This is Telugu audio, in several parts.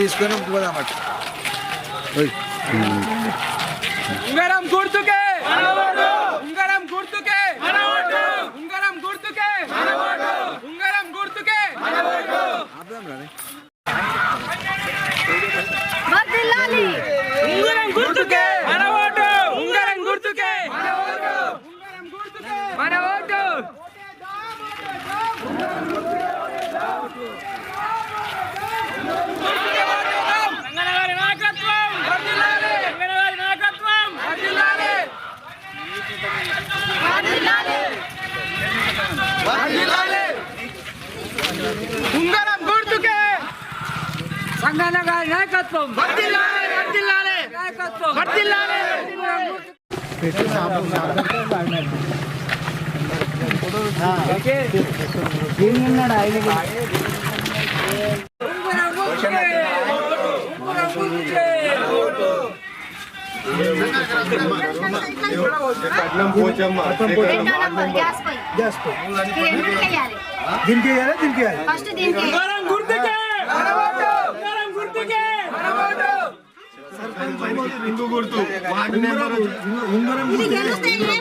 తీసుకొని పోదాం. ఉంగరం గుర్తుకే ఉంగరం గుర్తుకే ఉంగరం గుర్తుకే ఉంగరం గుర్తుకే ఆపుదాం రాని. ఉంగరం గుర్తుకే మన ఓటు ఉంగరం గుర్తుకే ఉంగరం గుర్తుకే మన ఓటు రంగనగారి నాయకత్వం వర్ధిల్లాలి రంగనగారి నాయకత్వం వర్ధిల్లాలి వర్ధిల్లాలి ఉంగరం గుర్తుకే సంగన్న గారి నాయకత్వం వర్ధిల్లాలి వర్ధిల్లాలి నాయకత్వం వర్ధిల్లాలి ఉంగరం గుర్తుకే ఉంగరం గుర్తుకే రెండో నంబర్ గ్యాస్ పై గ్యాస్ పై ఇది ఎందుకు చేయాలి దీనికి దీనికి వేయాలి ఫస్ట్ దీనికి ఉంగరం గుర్తుకే మన ఓటు ఉంగరం గుర్తుకే మన ఓటు ఇది గెలిస్తే ఏ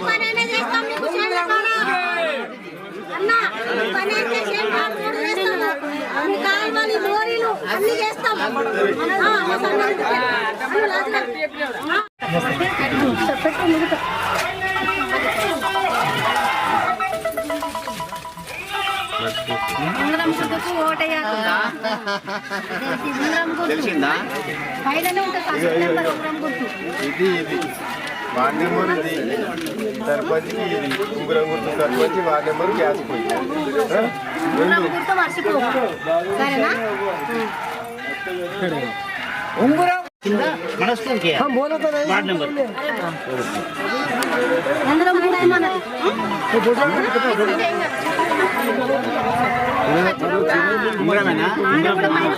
చేస్తాం ఉంగరం గుర్తుకు ఓటేయాలి ఉంగరం గుర్తు పైననే ఉంటుంది ఫస్ట్ నెంబర్ ఉంగరం గుర్తు ఇది ఇది. వార్డ్ నెంబర్ ఇది. సర్పంచ్కి ఇది. ముగ్గురం గుర్తు సర్పంచ్ వార్డ్ నెంబర్ గ్యాస్ పోయి. ఆ? ఉంగరం గుర్తు మర్చిపోకు సరేనా? ఉంగరం. గుర్తు మనది. ఆడ కూడా పైన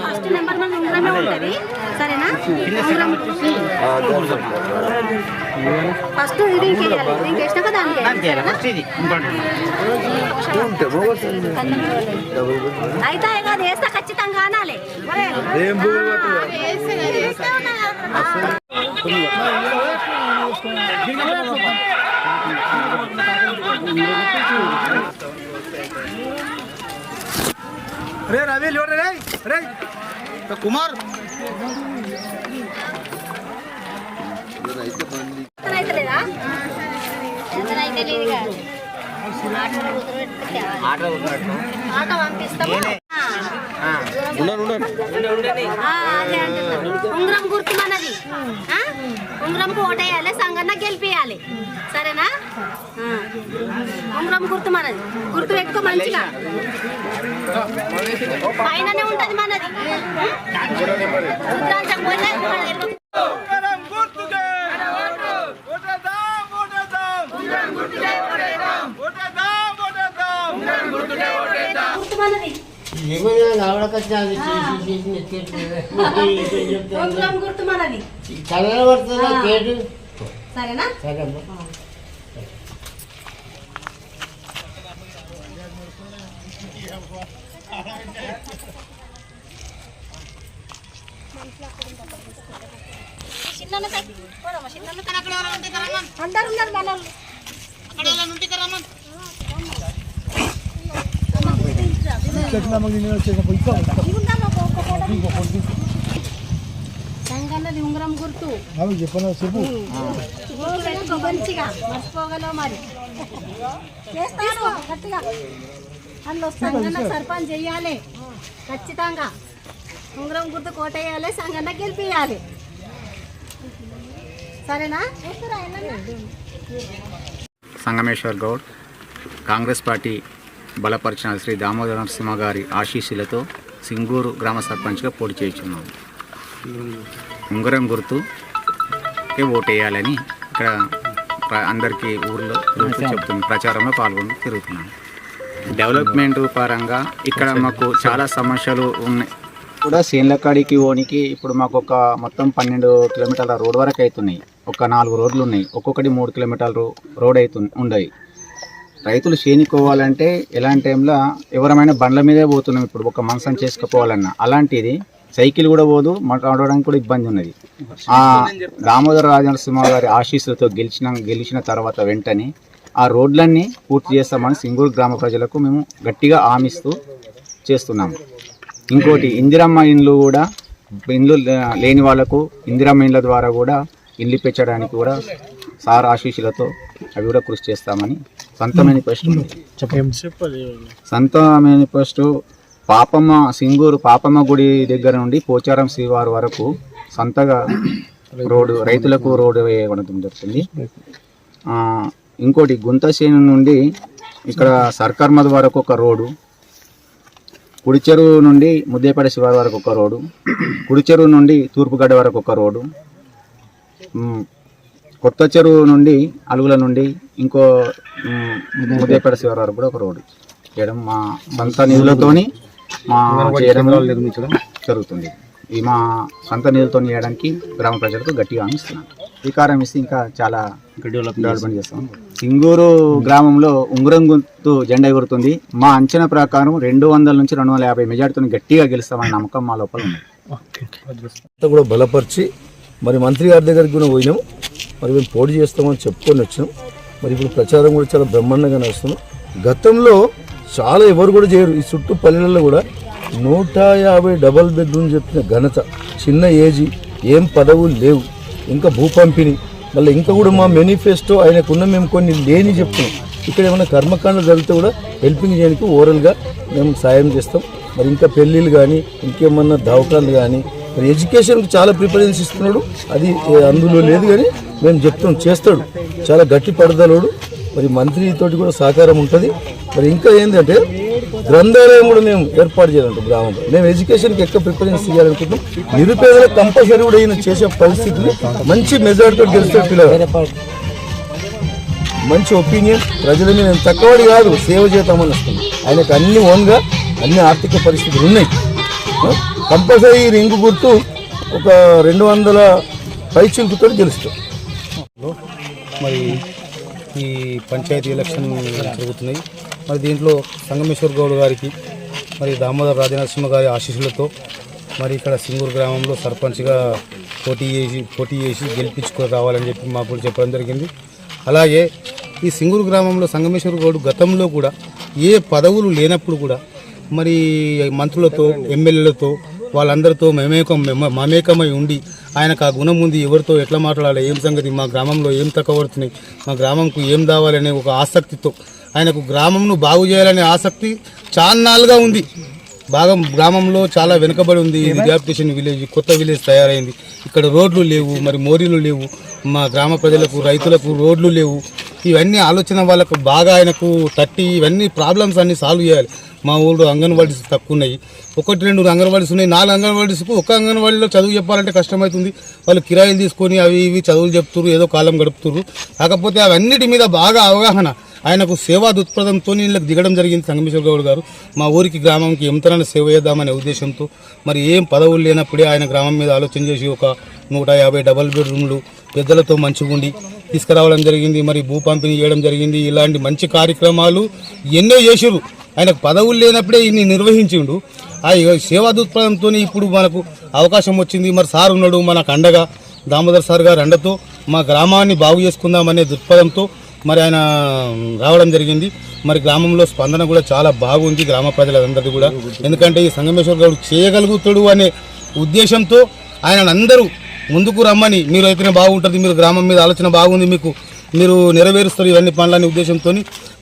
ఫస్ట్ నెంబర్ మన ఉంగరమే ఉంటుంది. సరేనా? ఫస్ట్ ఇది ఇంకేయాలి దానికి? అయితే కాదు వేస్తా ఖచ్చితంగా అనాలి పట్టు వేస్తే ఉన్నా కదా. రే రవి లోడ రే? రే. కుమార్. అతను అయితే ఉంగరం గుర్తు మనది. ఉంగరం ఉంగరంకు ఓటేయాలి సంగన్న గెలిపియాలి సరేనా? ఉంగరం గుర్తు మనది. గుర్తు పెట్టుకో మంచిగా. పైననే ఉంటది మనది. రుద్రాంశం గుర్తు మనది. ఏమైనా ఆవిడకొచ్చి చేసి చేసి నెత్తి ఉంగరం గుర్తు మనది. కలర్ పడుతుందా కేటు సరేనా? సరే అందరు ఉన్నారు మన సంగన్నది ఉంగరం గుర్తు. అవి చెప్పను చెప్పు. మంచిగా మర్చిపోగలవు మరి. చేస్తాను గట్టిగా. అందులో సంగన్న సర్పంచ్ చెయ్యాలి. ఖచ్చితంగా. ఉంగరం గుర్తు కోటేయాలి సంగన్న గెలిపియాలి సరేనా? సంగమేశ్వర్ గౌడ్ కాంగ్రెస్ పార్టీ బలపరిచిన శ్రీ దామోదర నరసింహ గారి ఆశీస్సులతో సింగూరు గ్రామ సర్పంచ్గా పోటీ చేయించున్నాం ఉంగరం గుర్తు ఓటేయాలని ఇక్కడ అందరికీ ఊర్లో చెప్తుంది ప్రచారంలో పాల్గొని తిరుగుతున్నాను డెవలప్మెంట్ పరంగా ఇక్కడ మాకు చాలా సమస్యలు ఉన్నాయి. కూడా సేన్లకాడికి ఓనికి ఇప్పుడు మాకు ఒక మొత్తం పన్నెండు కిలోమీటర్ల రోడ్ వరకు అవుతున్నాయి. ఒక నాలుగు రోడ్లు ఉన్నాయి. ఒక్కొక్కటి మూడు కిలోమీటర్లు రోడ్ అవుతుంది ఉన్నాయి రైతులు చేనుకోవాలంటే ఎలాంటి టైంలో ఎవరమైనా బండ్ల మీదే పోతున్నాం ఇప్పుడు ఒక మనసం చేసుకుపోవాలన్నా. అలాంటిది సైకిల్ కూడా పోదు మాట్లాడడానికి కూడా ఇబ్బంది ఉన్నది. ఆ దామోదర రాజనరసింహ గారి ఆశీస్సులతో గెలిచిన గెలిచిన తర్వాత వెంటనే ఆ రోడ్లన్నీ పూర్తి చేస్తామని సింగూరు గ్రామ ప్రజలకు మేము గట్టిగా హామీస్తూ చేస్తున్నాము. ఇంకోటి ఇందిరమ్మ ఇండ్లు కూడా ఇండ్లు లేని వాళ్ళకు ఇందిరమ్మ ఇండ్ల ద్వారా కూడా ఇల్లు పెంచడానికి కూడా సార్ ఆశీస్సులతో అవి కూడా కృషి చేస్తామని సొంత మేనిఫెస్టో సంత మేనిఫెస్టో పాపమ్మ సింగూరు పాపమ్మ గుడి దగ్గర నుండి పోచారం శ్రీవారి వరకు సొంతగా రోడ్డు రైతులకు రోడ్డు వేయడం జరుగుతుంది ఇంకోటి గుంతసేను నుండి ఇక్కడ సర్కార్మద్ వరకు ఒక రోడ్డు కుడి చెరువు నుండి ముద్దేపేట శివారి వరకు ఒక రోడ్డు కుడి చెరువు నుండి తూర్పుగడ్డ వరకు ఒక రోడ్డు కొత్త చెరువు నుండి అలుగుల నుండి ఇంకో మ్, ముద్దేపేట శివారి వరకు కూడా ఒక రోడ్డు. చేయడం మా సొంత నిధులతోని మా చేయడం నిర్మించడం జరుగుతుంది. ఈ మా సొంత నిధులతో చేయడానికి గ్రామ ప్రజలకు గట్టిగా హామీస్తున్నాను అధికారం ఇస్తే ఇంకా చాలా డెవలప్మెంట్ చేస్తాం. సింగూరు గ్రామంలో ఉంగరం గుర్తు జెండా ఎగురుతుంది. మా అంచనా ప్రకారం రెండు వందల నుంచి రెండు వందల యాభై మెజార్టీతో గట్టిగా గెలుస్తామనే నమ్మకం మా లోపల ఉంది. కూడా బలపరిచి మరి మంత్రి గారి దగ్గరికి కూడా పోయినాం మరి మేము పోటీ చేస్తామని చెప్పుకొని వచ్చినాం. మరి ఇప్పుడు ప్రచారం కూడా చాలా బ్రహ్మాండంగా నడుస్తున్నాం గతంలో చాలా ఎవరు కూడా చేయరు. ఈ చుట్టూ పల్లెలలో కూడా నూట యాభై డబల్ బెడ్రూమ్ చెప్పిన ఘనత చిన్న ఏజీ ఏం పదవులు లేవు. ఇంకా భూ పంపిణీ మళ్ళీ ఇంకా కూడా మా మేనిఫెస్టో ఆయనకున్న మేము కొన్ని లేని చెప్తున్నాం. ఇక్కడ ఏమైనా కర్మకాండ జరిగితే కూడా హెల్పింగ్ చేయడానికి ఓరల్గా మేము సాయం చేస్తాం. మరి ఇంకా పెళ్ళిళ్ళు కానీ ఇంకేమన్నా దవకాలు కానీ మరి ఎడ్యుకేషన్కి చాలా ప్రిఫరెన్స్ ఇస్తున్నాడు. అది అందులో లేదు కానీ మేము చెప్తాం చేస్తాడు. చాలా గట్టి పడదలోడు. మరి మంత్రితోటి కూడా సహకారం ఉంటుంది. మరి ఇంకా ఏంటంటే గ్రంథాలయం కూడా మేము ఏర్పాటు చేయాలంట గ్రామంలో. మేము ఎడ్యుకేషన్కి ఎక్కువ ప్రిఫరెన్స్ ఇవ్వాలనుకుంటున్నాం. నిరుపేదలకు కంపల్సరీ కూడా ఈయన చేసే పరిస్థితిని మంచి మెజార్టీతో గెలిస్తే పిల్లలు. మంచి ఒపీనియన్. ప్రజల మీద తక్కువ తక్కువడి కాదు సేవ చేద్దామని వస్తుంది ఆయనకు అన్ని ఓన్గా అన్ని ఆర్థిక పరిస్థితులు ఉన్నాయి. కంపల్సరీ రింగు గుర్తు ఒక రెండు వందల పైచిలుకుతో గెలుస్తాం. మరి ఈ పంచాయతీ ఎలక్షన్ జరుగుతున్నాయి. మరి దీంట్లో సంగమేశ్వర్ గౌడ్ గారికి మరి దామోదర్ రాజనరసింహ గారి ఆశీస్సులతో మరి ఇక్కడ సింగూరు గ్రామంలో సర్పంచ్గా పోటీ చేసి పోటీ చేసి గెలిపించుకొని రావాలని చెప్పి మాకు చెప్పడం జరిగింది. అలాగే ఈ సింగూరు గ్రామంలో సంగమేశ్వర్ గౌడ్ గతంలో కూడా ఏ పదవులు లేనప్పుడు కూడా మరి మంత్రులతో ఎమ్మెల్యేలతో వాళ్ళందరితో మమేకం మమేకమై ఉండి ఆయనకు ఆ గుణం ఉంది ఎవరితో ఎట్లా మాట్లాడాలి ఏం సంగతి మా గ్రామంలో ఏం తక్కువడుతున్నాయి మా గ్రామంకు ఏం దావాలనే ఒక ఆసక్తితో ఆయనకు గ్రామంను బాగు చేయాలనే ఆసక్తి చాన్నాళ్ళుగా ఉంది. బాగా గ్రామంలో చాలా వెనుకబడి ఉంది రిహాబిటేషన్ విలేజ్ కొత్త విలేజ్ తయారైంది. ఇక్కడ రోడ్లు లేవు మరి మోరీలు లేవు మా గ్రామ ప్రజలకు రైతులకు రోడ్లు లేవు. ఇవన్నీ ఆలోచన వాళ్ళకు బాగా ఆయనకు తట్టి ఇవన్నీ ప్రాబ్లమ్స్ అన్నీ సాల్వ్ చేయాలి. మా ఊళ్ళో అంగన్వాడీస్ తక్కువ ఉన్నాయి. ఒకటి రెండు అంగన్వాడీస్ ఉన్నాయి. నాలుగు అంగన్వాడీస్కు ఒక అంగన్వాడీలో చదువు చెప్పాలంటే కష్టమవుతుంది. వాళ్ళు కిరాయిలు తీసుకొని అవి ఇవి చదువులు చెప్తున్నారు ఏదో కాలం గడుపుతున్నారు కాకపోతే అవన్నిటి మీద బాగా అవగాహన. ఆయనకు సేవా దృక్పథంతో వీళ్ళకి దిగడం జరిగింది సంగమేశ్వర గౌడ్ గారు. మా ఊరికి గ్రామంకి ఎంతనైనా సేవ చేద్దామనే ఉద్దేశంతో మరి ఏం పదవులు లేనప్పుడే ఆయన గ్రామం మీద ఆలోచన చేసి ఒక నూట యాభై డబల్ బెడ్రూమ్లు పెద్దలతో మంచిగుండి తీసుకురావడం జరిగింది. మరి భూ పంపిణీ చేయడం జరిగింది. ఇలాంటి మంచి కార్యక్రమాలు ఎన్నో చేసిరు ఆయనకు పదవులు లేనప్పుడే ఇన్ని నిర్వహించిండు. ఆ సేవా దృక్పథంతో ఇప్పుడు మనకు అవకాశం వచ్చింది. మరి సార్ ఉన్నాడు మనకు అండగా దామోదర్ సార్ గారు అండతో మా గ్రామాన్ని బాగు చేసుకుందామనే దృక్పథంతో మరి ఆయన రావడం జరిగింది. మరి గ్రామంలో స్పందన కూడా చాలా బాగుంది గ్రామ ప్రజలందరిది కూడా. ఎందుకంటే ఈ సంగమేశ్వర గౌడ్ చేయగలుగుతాడు అనే ఉద్దేశంతో ఆయన అందరూ ముందుకు రమ్మని మీరు అయితేనే బాగుంటుంది మీరు గ్రామం మీద ఆలోచన బాగుంది మీకు మీరు నెరవేరుస్తారు ఇవన్నీ పనులనే ఉద్దేశంతో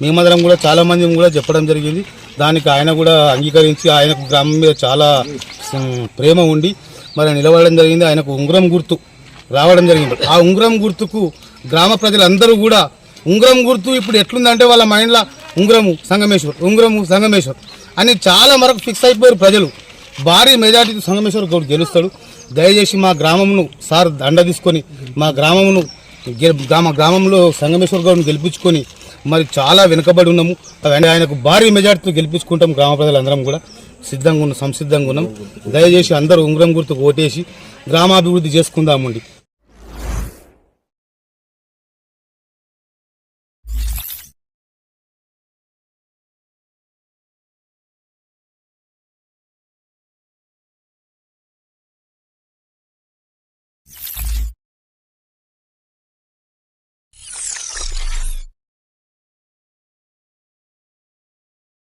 మేమందరం కూడా చాలా మంది కూడా చెప్పడం జరిగింది. దానికి ఆయన కూడా అంగీకరించి ఆయనకు గ్రామం మీద చాలా ప్రేమ ఉండి మరి నిలబడడం జరిగింది. ఆయనకు ఉంగరం గుర్తు రావడం జరిగింది. ఆ ఉంగరం గుర్తుకు గ్రామ ప్రజలందరూ కూడా ఉంగరం గుర్తు ఇప్పుడు ఎట్లుందంటే వాళ్ళ మైండ్లో ఉంగరము సంగమేశ్వర్ ఉంగరము సంగమేశ్వర్ అని చాలా వరకు ఫిక్స్ అయిపోయారు ప్రజలు. భారీ మెజార్టీతో సంగమేశ్వర్ గౌడ్ గెలుస్తాడు. దయచేసి మా గ్రామంను సార్ దండ తీసుకొని మా గ్రామమును గె- గ్రామంలో సంగమేశ్వర్ గౌడ్ని గెలిపించుకొని మరి చాలా వెనుకబడి ఉన్నాము. ఆయనకు భారీ మెజార్టీతో గెలిపించుకుంటాం గ్రామ ప్రజలందరం కూడా. సిద్ధంగా ఉన్నాం సంసిద్ధంగా ఉన్నాం. దయచేసి అందరూ ఉంగరం గుర్తుకు ఓటేసి గ్రామాభివృద్ధి చేసుకుందామండి.